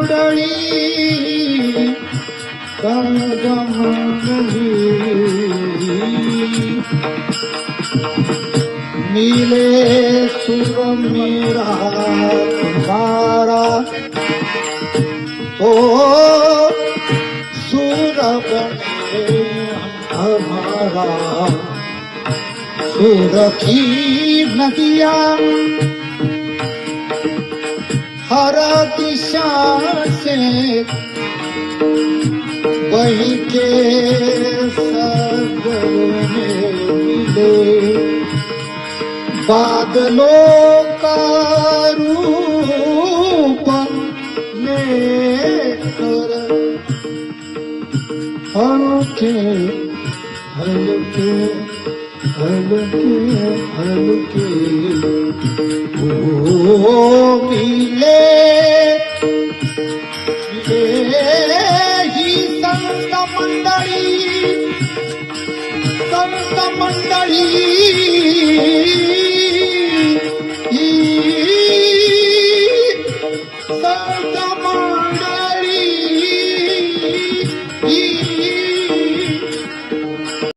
मंडळी संग मंडळी मिले सुर मेरा तुम्हारा ओ सुर बने हमारा सुर की नदिया हर दिशा से वही के मिले। बादलों का रूप लेकर हल्के हल्के हल्के हल्के ओ मंडळी संत मंडळी संत मंडळी